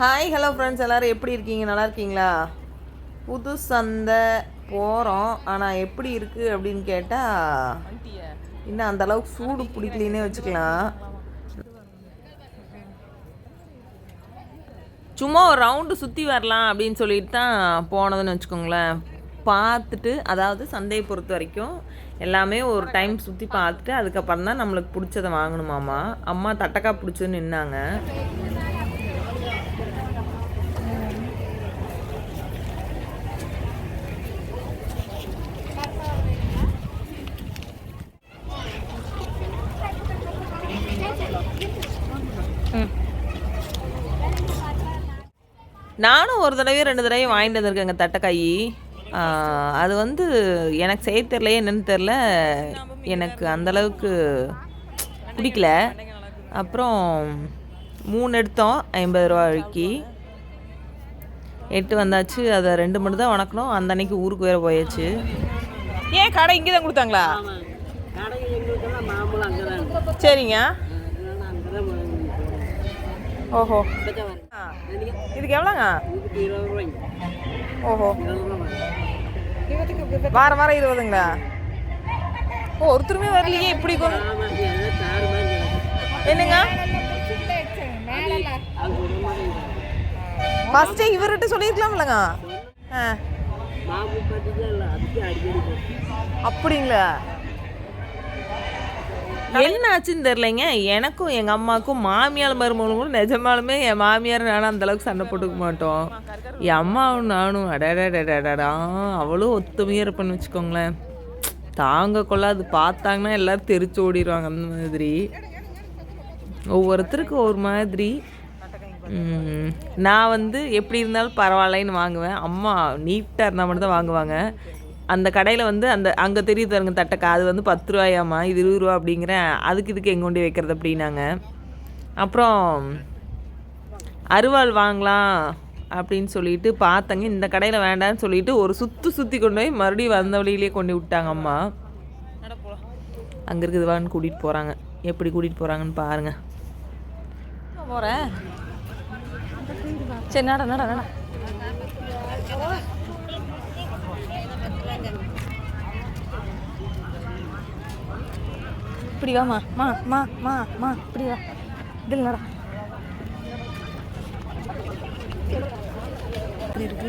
Hi hello friends எல்லோரும் எப்படி இருக்கீங்க? நல்லா இருக்கீங்களா? புது சந்தை போகிறோம் ஆனால் எப்படி இருக்குது அப்படின்னு கேட்டால் இன்னும் அந்தளவுக்கு சூடு பிடிக்கலின்னே வச்சுக்கலாம். சும்மா ஒரு ரவுண்டு சுற்றி வரலாம் அப்படின்னு சொல்லிட்டு தான் போனதுன்னு வச்சுக்கோங்களேன். பார்த்துட்டு அதாவது சந்தையை பொறுத்த வரைக்கும் எல்லாமே ஒரு டைம் சுற்றி பார்த்துட்டு அதுக்கப்புறம் தான் நம்மளுக்கு பிடிச்சதை வாங்கணுமாமா அம்மா தட்டக்காய் பிடிச்சதுன்னு நின்னாங்க. நானும் ஒரு தடவையும் ரெண்டு தடவையும் வாங்கிட்டு வந்திருக்கேங்க தட்டைக்காய். அது வந்து எனக்கு செய்ய தெரிலையே என்னன்னு தெரில எனக்கு அந்தளவுக்கு பிடிக்கல. அப்புறம் மூணு எடுத்தோம் ஐம்பது ரூபாய்க்கு எட்டு வந்தாச்சு அதை ரெண்டு மட்டும் தான் வணக்கணும் அந்த அன்னைக்கு ஊருக்கு வேறு போயாச்சு. ஏன் கடை இங்கே தான் கொடுத்தாங்களா சரிங்க. ஓஹோ. இதுக்கு எவ்வளோங்க? ஓஹோ. ரூபா வாரம் இருபதுங்களா? ஓ ஒருத்தருமே வரலையே இப்படி. என்னங்க? ஃபர்ஸ்டே இவர்கிட்ட சொல்லியிருக்கலாம்லங்க. ஆ. அப்படிங்களா? என்ன ஆச்சுன்னு தெரிலங்க எனக்கும் எங்கள் அம்மாவுக்கும் மாமியார் மருமகளும் நிஜமாலுமே என் மாமியார் நானும் அந்த அளவுக்கு சண்டை போட்டுக்க மாட்டோம். என் அம்மாவும் நானும் அடடடடடா அவளும் ஒத்துமையாக இருப்பேன்னு வச்சுக்கோங்களேன். தாங்க கொள்ளாது பார்த்தாங்கன்னா எல்லாரும் தெரிச்சு ஓடிடுவாங்க அந்த மாதிரி. ஒவ்வொருத்தருக்கு ஒரு மாதிரி. நான் வந்து எப்படி இருந்தாலும் பரவாயில்லைன்னு வாங்குவேன். அம்மா நீட்டாக இருந்தால் மட்டும் தான் வாங்குவாங்க. அந்த கடையில் வந்து அந்த அங்கே தெரியுது பாருங்க தட்டக்கா அது வந்து பத்து ரூபாயாம்மா இது இருபது ரூபா அப்படிங்கிறேன் அதுக்கு இதுக்கு எங்கே கொண்டு வைக்கிறது அப்படின்னாங்க. அப்புறம் அருவாள் வாங்கலாம் அப்படின்னு சொல்லிட்டு பார்த்தங்க இந்த கடையில் வேண்டாம்னு சொல்லிட்டு ஒரு சுற்று சுற்றி கொண்டு போய் மறுபடியும் வந்த வழியிலே கொண்டு விட்டாங்க அம்மா. அங்கே இருக்குது வான்னு கூட்டிகிட்டு போகிறாங்க எப்படி கூட்டிகிட்டு போகிறாங்கன்னு பாருங்கள் போகிறேன் சரி நட நட நட. இப்படி வாமா மா மா மா மா இப்படி வா. இதில் நடா. இப்படி இருக்கு.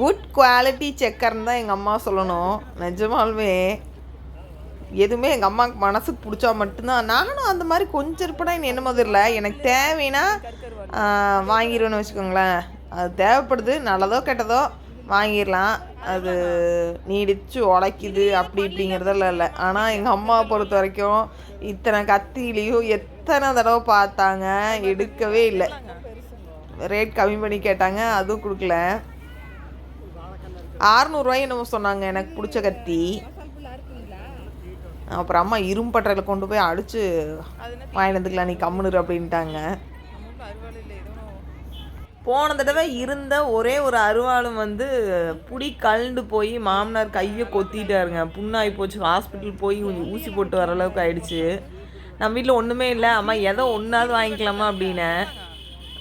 குட் குவாலிட்டி செக்கர்னு தான் எங்கள் அம்மா சொல்லணும். நிஜமாலுமே எதுவுமே எங்கள் அம்மாவுக்கு மனசுக்கு பிடிச்சா மட்டும்தான். நானும் அந்த மாதிரி கொஞ்சம் இருப்படா என்ன என்னமோ தெரியல எனக்கு தேவைன்னா வாங்கிடுவேன்னு வச்சுக்கோங்களேன். அது தேவைப்படுது நல்லதோ கெட்டதோ வாங்கிடலாம். அது நீடிச்சு உழைக்குது அப்படி இப்படிங்கிறதெல்லாம் இல்லை. ஆனால் எங்கள் அம்மாவை பொறுத்த வரைக்கும் இத்தனை கத்திலையும் எத்தனை தடவை பார்த்தாங்க எடுக்கவே இல்லை. ரேட் கம்மி பண்ணி கேட்டாங்க அதுவும் கொடுக்கல. ஆறுநூறுவாய் என்னமோ சொன்னாங்க எனக்கு பிடிச்ச கத்தி. அப்புறம் அம்மா இரும்பட்டறையில் கொண்டு போய் அடித்து வாங்கினதுக்கலாம் வந்துக்கலாம் நீ கம்முனுரு அப்படின்ட்டாங்க. போன தடவை இருந்த ஒரே ஒரு அருவாளும் வந்து புடி கழண்டு போய் மாமனார் கையை கொத்திட்டாருங்க. புண்ணாகி போச்சு. ஹாஸ்பிட்டல் போய் கொஞ்சம் ஊசி போட்டு வர அளவுக்கு ஆயிடுச்சு. நம்ம வீட்டில் ஒன்றுமே இல்லை. அம்மா எதோ ஒன்றாவது வாங்கிக்கலாமா அப்படின்னு.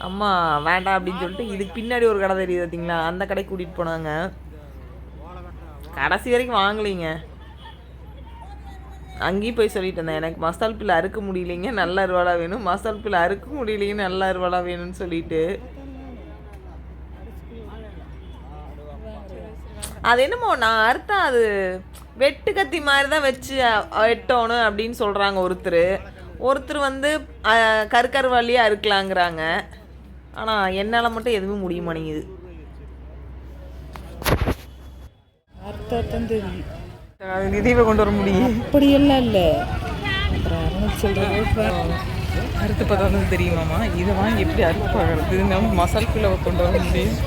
அம்மா வேண்டாம் அப்படின்னு சொல்லிட்டு இதுக்கு பின்னாடி ஒரு கடை தெரியுது பார்த்தீங்களா அந்த கடைக்கு கூட்டிகிட்டு போனாங்க. கடைசி வரைக்கும் வாங்கலைங்க. அங்கேயும் போய் சொல்லிட்டு இருந்தேன். எனக்கு மசால் பில் அறுக்க முடியலைங்க. நல்ல அருவாளாக வேணும். மசால் பில் அறுக்க முடியலைங்க. நல்ல அருவாளாக வேணும்னு சொல்லிட்டு. அது என்னமோ நான் அறுத்தா அது வெட்டு கத்தி மாதிரி தான் வச்சு வெட்டணும் அப்படின்னு சொல்கிறாங்க ஒருத்தர். ஒருத்தர் வந்து அஹ், கருக்கருவாளியாக அறுக்கலாங்கிறாங்க ஆனால் என்னால் மட்டும் எதுவுமே முடிய மாட்டேங்குது. அர்த்தம் தெரியும் நிதிவை கொண்டு வர முடியும் அப்படியெல்லாம் இல்லை. அப்புறம் அறுத்து பார்த்தா தெரியுமாம்மா? இதை வாங்கி எப்படி அறுத்து பார்க்கறது நம்ம மசால் கிலோவை கொண்டு வர முடியும்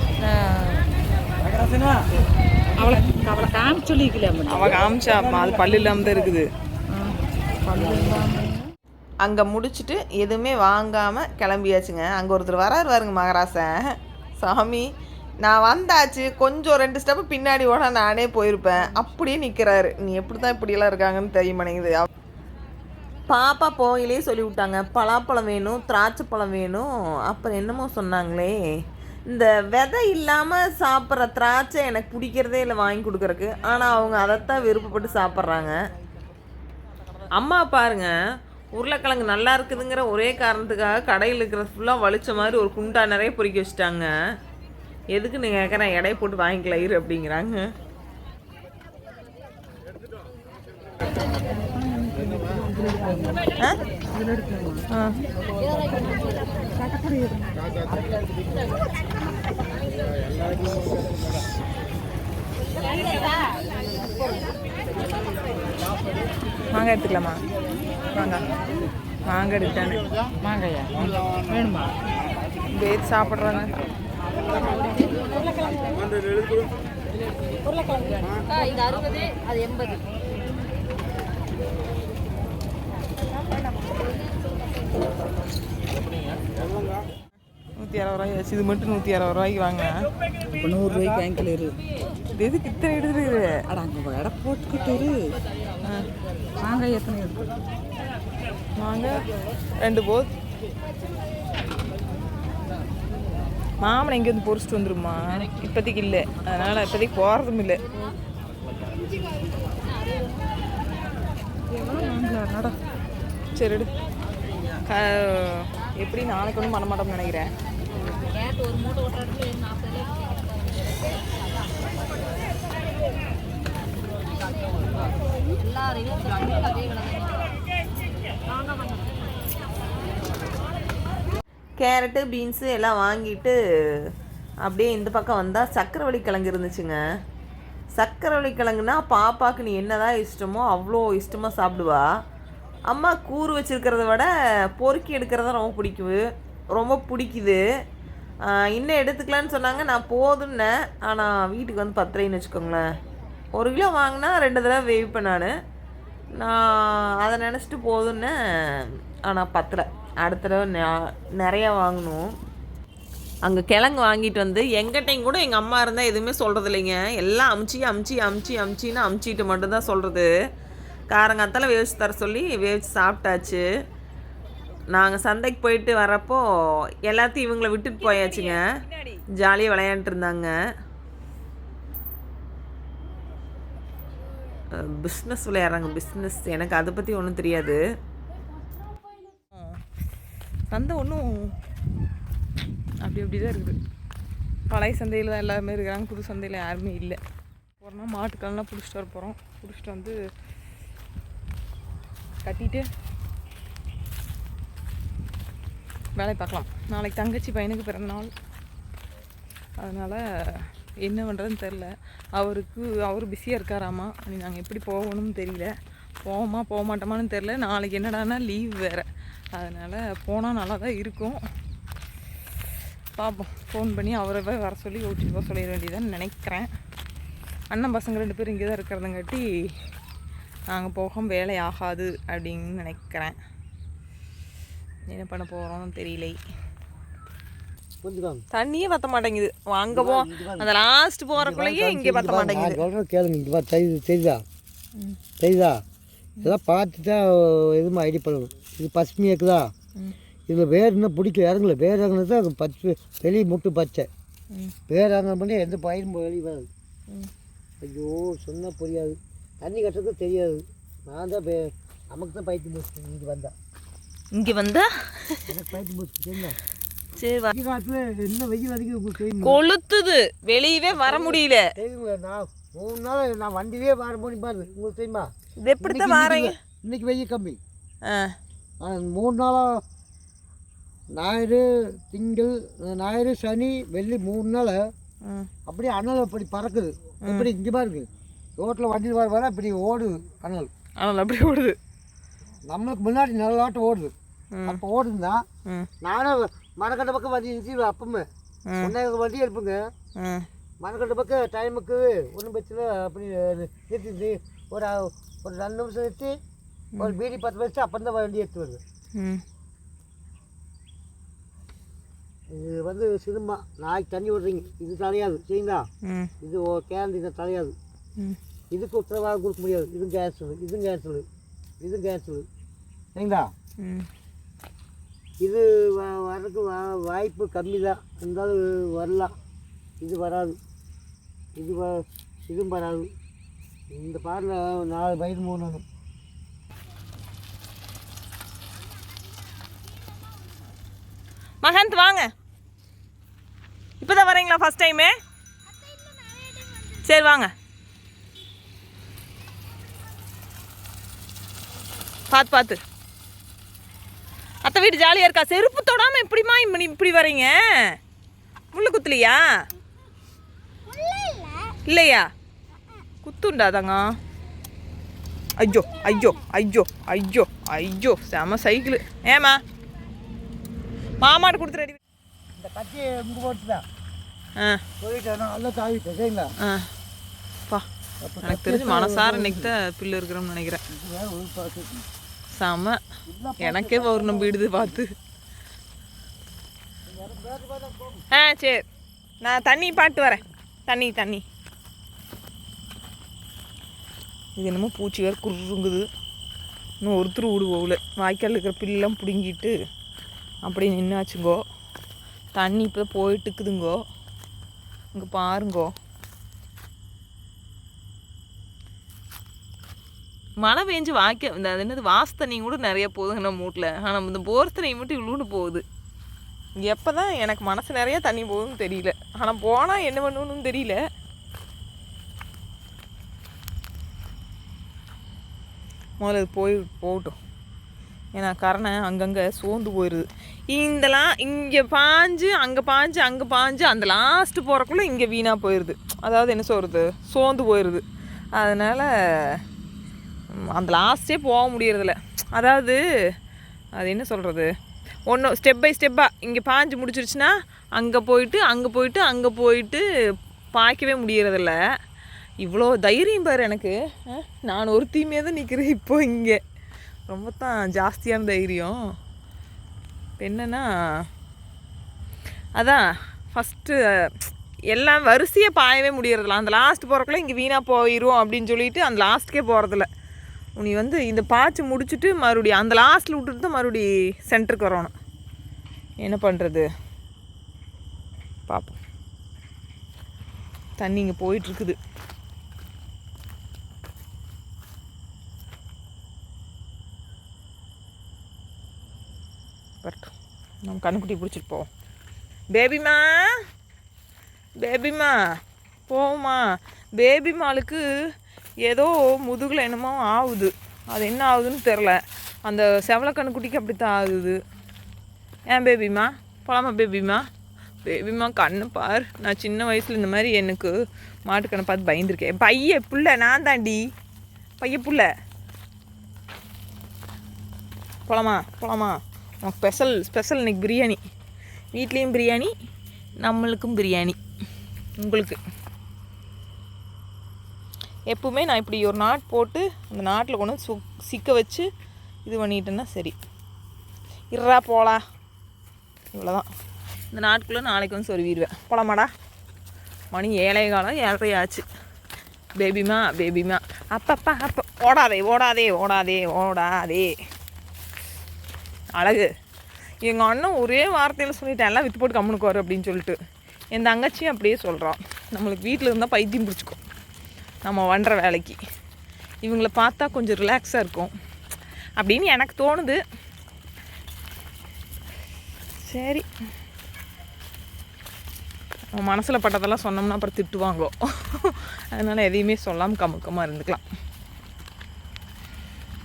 அவளை அவளை காமிச்சு சொல்லிக்கல காமிச்சா அது பல்லு இல்லாமல் தான் இருக்குது. அங்கே முடிச்சுட்டு எதுவுமே வாங்காமல் கிளம்பியாச்சுங்க. அங்கே ஒருத்தர் வராரு பாருங்க மகராசன். சாமி நான் வந்தாச்சு. கொஞ்சம் ரெண்டு ஸ்டெப்பு பின்னாடி ஓட நானே போயிருப்பேன். அப்படியே நிற்கிறாரு நீ எப்படி தான் இப்படியெல்லாம் இருக்காங்கன்னு தெரிய மாட்டேங்குது. பாப்பா போயிலே சொல்லி விட்டாங்க பலாப்பழம் வேணும் திராட்சை பழம் வேணும். அப்புறம் என்னமோ சொன்னாங்களே. இந்த விதை இல்லாமல் சாப்பிட்ற திராட்சை எனக்கு பிடிக்கிறதே இல்லை வாங்கி கொடுக்குறக்கு ஆனால் அவங்க அதைத்தான் விருப்பப்பட்டு சாப்பிட்றாங்க. அம்மா பாருங்க உருளைக்கிழங்கு நல்லா இருக்குதுங்கிற ஒரே காரணத்துக்காக கடையில் இருக்கிற ஃபுல்லாக வலிச்ச மாதிரி ஒரு குண்டா நிறைய பொறிக்க வச்சுட்டாங்க. எதுக்கு நீங்கள் கேட்குறேன் எடையை போட்டு வாங்கிக்கலாம் இரு அப்படிங்கிறாங்க. ஆ? மாங்காய் எடுத்துக்கலாமா? மாங்காய் மாங்காய் எடுத்தானே மாங்காயா? வேணுமா? பேர் சாப்பிட்றாங்க. இது அறுபது அது எண்பது. நூற்றி அறுபது ரூபாய் ஆச்சு. இது மட்டும் நூற்றி அறுபது ரூபாய்க்கு வாங்க இப்போ நூறுரூவாய்க்கு வாங்கிக்கல இரு. இது எதுக்கு இத்தனை எடுத்துருக்குது அட அங்கே எடை போட்டுக்கிட்டு இரு. மாங்காய் எத்தனை இருக்கு? வாங்க. ரெண்டு போத் மாமனை இங்கேருந்து பொறிச்சிட்டு வந்துருமா இப்போதைக்கு இல்லை. அதனால் இப்போதைக்கு போகிறதும் இல்லை. சரி எடு. எப்படி நாளைக்கு ஒன்றும் பண்ண மாட்டோம்னு நினைக்கிறேன்? கேரட்டு பீன்ஸு எல்லாம் வாங்கிட்டு அப்படியே இந்த பக்கம் வந்தால் சக்கரவள்ளி கிழங்கு இருந்துச்சுங்க. சக்கரவள்ளி கிழங்குனா பாப்பாக்கு நீ என்னதான் இஷ்டமோ அவ்வளோ இஷ்டமாக சாப்பிடுவா. அம்மா கூறு வச்சிருக்கிறத விட பொறுக்கி எடுக்கிறத ரொம்ப பிடிக்குது. ரொம்ப பிடிக்குது. இன்னும் எடுத்துக்கலான்னு சொன்னாங்க. நான் போதுன்னேன் ஆனால் வீட்டுக்கு வந்து பத்தரைன்னு வச்சுக்கோங்களேன். ஒரு கிலோ வாங்கினா ரெண்டு தடவை வேவிப்பேன் நான். நான் அதை நினச்சிட்டு போதுன்னு ஆனால் பத்தலை. அடுத்த தடவை நிறையா வாங்கணும். அங்கே கிழங்கு வாங்கிட்டு வந்து எங்கிட்டையும் கூட எங்கள் அம்மா இருந்தால் எதுவுமே சொல்கிறது இல்லைங்க எல்லாம் அமுச்சி அமுச்சி அமுச்சி அமுச்சின்னு அமுச்சிட்டு மட்டும்தான் சொல்கிறது காரங்காத்தால வேவிச்சு தர சொல்லி வேவிச்சு சாப்பிட்டாச்சு. நாங்கள் சந்தைக்கு போயிட்டு வரப்போ எல்லாத்தையும் இவங்கள விட்டுட்டு போயாச்சுங்க. ஜாலியாக விளையாண்டுட்டு இருந்தாங்க. பிஸ்னஸ் விளையாடுறாங்க பிஸ்னஸ் எனக்கு அதை பற்றி ஒன்றும் தெரியாது. சந்தை ஒன்றும் அப்படி அப்படி தான் இருக்குது. பழைய சந்தையில் தான் எல்லாருமே இருக்கிறாங்க புது சந்தையில் யாருமே இல்லை. போகிறோம்னா நாள் மாட்டுக்கெல்லாம் பிடிச்சிட்டு வர போகிறோம் பிடிச்சிட்டு வந்து கட்டிட்டு வேலையை பார்க்கலாம். நாளைக்கு தங்கச்சி பையனுக்கு பிறந்த நாள். அதனால் என்ன பண்ணுறதுன்னு தெரில அவருக்கு அவர் பிஸியாக இருக்காராமா? நீ நாங்கள் எப்படி போகணும்னு தெரியல. போவோமா போக மாட்டோமான்னு தெரில நாளைக்கு என்னடான்னா லீவ் வேறு. அதனால் போனால் நல்லா தான் இருக்கும். பார்ப்போம் ஃபோன் பண்ணி அவரை போய் வர சொல்லி ஓட்டிட்டு போக சொல்லிட வேண்டியதான்னு நினைக்கிறேன். அண்ணன் பசங்க ரெண்டு பேரும் இங்கே தான் இருக்கிறதங்காட்டி நாங்கள் போக வேலை ஆகாது அப்படின்னு நினைக்கிறேன். என்ன பண்ண போகிறோம்னு தெரியலை. தண்ணியே பத்த மாட்டேங்குது. அங்கே போ. அந்த லாஸ்ட் போகிறக்குள்ளேயே இங்கே பத்த மாட்டேங்குது. சொல்கிறேன் கேளுங்க இங்கே வா தெரியுது தெரியுதா தெரியுதா இதெல்லாம் பார்த்து தான் எதுவும் ஐடி பண்ணணும். இது பசுமையாக இருக்குதா. இதில் வேர் இன்னும் பிடிக்க இறங்கல. வேர் இறங்குனது அது பச்சை வெளியே முட்டு பச்சை. வேர் இறங்கின பண்ணி எந்த பயிரும் வெளியே வராது. ஐயோ சொன்னால் புரியாது. தண்ணி கட்டுறது தெரியாது. நான் தான் நமக்கு தான் பயிற்சி முடிச்சு இங்கே வந்தா. இங்கே வந்தா? எனக்கு பயிற்சி முடிச்சு தெரியுமா சரி வெயில் காலத்தில் என்ன வெயில் தெரியுமா? கொளுத்துது. வெளியவே வர முடியல. நான் மூணு நாள் நான் வண்டியிலே வர முடியும் பாருங்க. உங்களுக்கு தெரியுமா? இது எப்படித்தான் வாரீங்க இன்னைக்கு வெயில் கம்மி. மூணு நாளாக ஞாயிறு திங்கள் ஞாயிறு சனி வெள்ளி மூணு நாள் அப்படியே அனல் அப்படி பறக்குது. எப்படி இங்கே பாருங்க. ரோட்டில் வண்டியில் வர வர அப்படி ஓடுது அனல் ஆனால் அப்படி ஓடுது. நம்மளுக்கு முன்னாடி நல்லாட்டம் ஓடுது. அப்போ ஓடுதுன்னா நானும் மரக்கட்டை பக்கம் வண்டி நிறுத்தி அப்பமே. ம். ஒன்றே வண்டி எடுப்புங்க. மரக்கட்டை பக்கம் டைமுக்கு ஒன்றும் பிரச்சனை அப்படி நிறுத்தி ஒரு ஒரு ரெண்டு நிமிஷம் நிறுத்தி ஒரு பீடி பத்து வச்சு அப்புறம் தான் வண்டி எடுத்து வருது. இது வந்து சினிமா. நாய்க்கு தண்ணி விடுறீங்க. இது தலையாது. சரிங்களா? இது கேரண்ட் இதை தலையாது. இதுக்கு உத்தரவாதம் கொடுக்க முடியாது. இதுவும் கேன்சல் இதுவும் கேன்சல் இதுவும் கேன்சல் சரிங்களா? இது வர்றதுக்கு வாய்ப்பு கம்மி தான் இருந்தாலும் வரலாம். இது வராது. இது வ இதுவும் வராது. இந்த பாட்டில் நாலு பயிர் மூணு மகந்த் வாங்க. இப்போதான் வரீங்களா ஃபர்ஸ்ட் டைமு சரி வாங்க. பார்த்து பார்த்து அத்தை வீடு ஜாலியாக இருக்கா? செருப்பு தொடாம எப்படிம்மா இப்படி இப்படி வரீங்க? முள்ளு குத்துலையா? இல்லையா? குத்துண்டா தாங்க ஐயோ ஐயோ ஐயோ ஐயோ ஐயோ செம சைக்கிள். ஏமா மாமாட்டு கொடுத்து ரெடி இந்த கத்தியை இங்கே போட்டுதான் ஆ. போயிட்டேன் நல்லா தாவிட்டேன் சரிங்களா? ஆ. பா. எனக்கு தெரிஞ்சு மனசார இன்னைக்கு தான் பில்லு இருக்கிறோம்னு நினைக்கிறேன். செம. எனக்கே பௌர்ணம் போயிடுது பார்த்து. ஆ சரி. நான் தண்ணி பாட்டு வரேன். தண்ணி தண்ணி. இது என்னமோ பூச்சி வேறு குறுங்குது. இன்னும் ஒருத்தர் வீடு போகல. வாய்க்கால் இருக்கிற பில்லாம் பிடுங்கிட்டு அப்படியே நின்னாச்சுங்கோ. தண்ணி இப்போ போயிட்டுக்குதுங்கோ இங்கே பாருங்கோ. மழை பெஞ்சு வாய்க்க இந்த அது என்னது வாச தண்ணி கூட நிறைய போகுதுங்க நம்ம வீட்டில் ஆனால் இந்த போர் தண்ணி மட்டும் இவ்வளோன்னு போகுது. எப்போ தான் எனக்கு மனசு நிறைய தண்ணி போகுதுன்னு தெரியல. ஆனால் போனால் என்ன பண்ணணும்னு தெரியல. முதல்ல அது போய் போகட்டும். ஏன்னா கரணை அங்கங்கே சோர்ந்து போயிடுது இந்தலாம் இங்கே பாஞ்சு அங்கே பாஞ்சு அங்கே பாஞ்சு அந்த லாஸ்ட்டு போகிறக்குள்ளே இங்கே வீணாக போயிடுது அதாவது என்ன சொல்கிறது சோர்ந்து போயிடுது அதனால் அந்த லாஸ்ட்டே போக முடியறதில்ல. அதாவது அது என்ன சொல்கிறது ஒன்று ஸ்டெப் பை ஸ்டெப்பாக இங்கே பாஞ்சு முடிச்சிருச்சுன்னா அங்கே போயிட்டு அங்கே போயிட்டு அங்கே போயிட்டு பாய்க்கவே முடியறதில்ல. இவ்வளோ தைரியம் பாரு எனக்கு. நான் ஒரு தீமையே தான் நிற்கிறேன் இப்போ இங்கே. ரொம்ப தான் ஜாஸ்தியான தைரியம். என்னென்னா அதான் ஃபஸ்ட்டு எல்லாம் வரிசையாக பாயவே முடியறதில்ல. அந்த லாஸ்ட் போகிறக்குள்ள இங்கே வீணாக போயிடும் அப்படின்னு சொல்லிட்டு அந்த லாஸ்ட்டுக்கே போகிறதில்ல நீ வந்து இந்த பாய்ச்சி முடிச்சுட்டு மறுபடியும் அந்த லாஸ்ட்டில் விட்டுட்டு தான் மறுபடி சென்டருக்கு வரணும். என்ன பண்ணுறது பார்ப்போம் தண்ணி இங்கே போயிட்டுருக்குது. வரட்டும். நம்ம கண்ணுக்குட்டி பிடிச்சிட்டு போவோம். பேபிமா பேபிமா போமா பேபி மாலுக்கு ஏதோ முதுகில் என்னமோ ஆகுது அது என்ன ஆகுதுன்னு தெரில. அந்த செவலக்கண்ணு குட்டிக்கு அப்படி தான் ஆகுது ஏன் பேபிமா? போலாமா பேபிமா? பேபிமா கண்ணு பார். நான் சின்ன வயசில் இந்த மாதிரி எனக்கு மாட்டுக்கண்ணை பார்த்து பயந்துருக்கேன். பைய புள்ள நான் தாண்டி பைய புள்ள. போலாமா? போலாமா? உனக்கு ஸ்பெஷல் ஸ்பெஷல் இன்னைக்கு பிரியாணி. வீட்லேயும் பிரியாணி நம்மளுக்கும் பிரியாணி. உங்களுக்கு. எப்பவுமே நான் இப்படி ஒரு நாட் போட்டு அந்த நாட்டில் கொண்டு வந்து சு சிக்க வச்சு இது பண்ணிட்டேன்னா சரி. இறா போலா. இவ்வளோதான் இந்த நாட்டுக்குள்ளே நாளைக்கு வந்து சொருவிடுவேன். போலாமாடா. மணி ஏழை காலம் ஏழரை ஆச்சு. பேபிமா பேபிமா அப்பப்பா அப்போ ஓடாதே ஓடாதே ஓடாதே ஓடாதே. அழகு. எங்கள் அண்ணன் ஒரே வார்த்தையில் சொல்லிட்டேன் எல்லாம் வித்து போட்டு கம்முனுக்கு வரும் அப்படின்னு சொல்லிட்டு. என் தங்கச்சியும் அப்படியே சொல்கிறான் நம்மளுக்கு வீட்டில் இருந்தால் பைத்தியம் பிடிச்சிக்கும். நம்ம பண்ணுற வேலைக்கு. இவங்கள பார்த்தா கொஞ்சம் ரிலாக்ஸாக இருக்கும். அப்படின்னு எனக்கு தோணுது. சரி. நம்ம மனசில் பட்டதெல்லாம் சொன்னோம்னா அப்புறம் திட்டுவாங்கோ. அதனால் எதையுமே சொல்லாமல் கமுக்கமாக இருந்துக்கலாம்.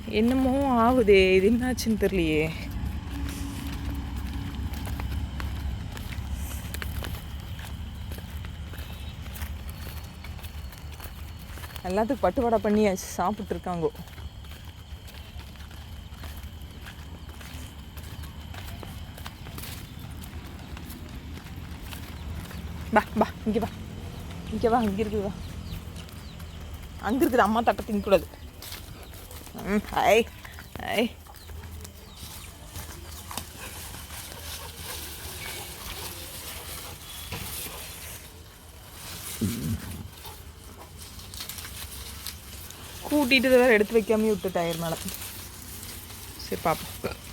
என்னமோ ஆகுதே இது என்னாச்சுன்னு தெரியலையே. எல்லாத்துக்கும் பட்டுவாடா பண்ணியாச்சு சாப்பிட்ருக்காங்கோ பா பா இங்கே வா. இங்கே வா இங்கே இருக்குது வா. அங்கே இருக்குது அம்மா தட்டை திங்கக்கூடாது. ம் ஹாய் ஹாய். கூட்டிட்டு வேற எடுத்து வைக்காம விட்டு டயர் மேலே சரி பார்ப்போம்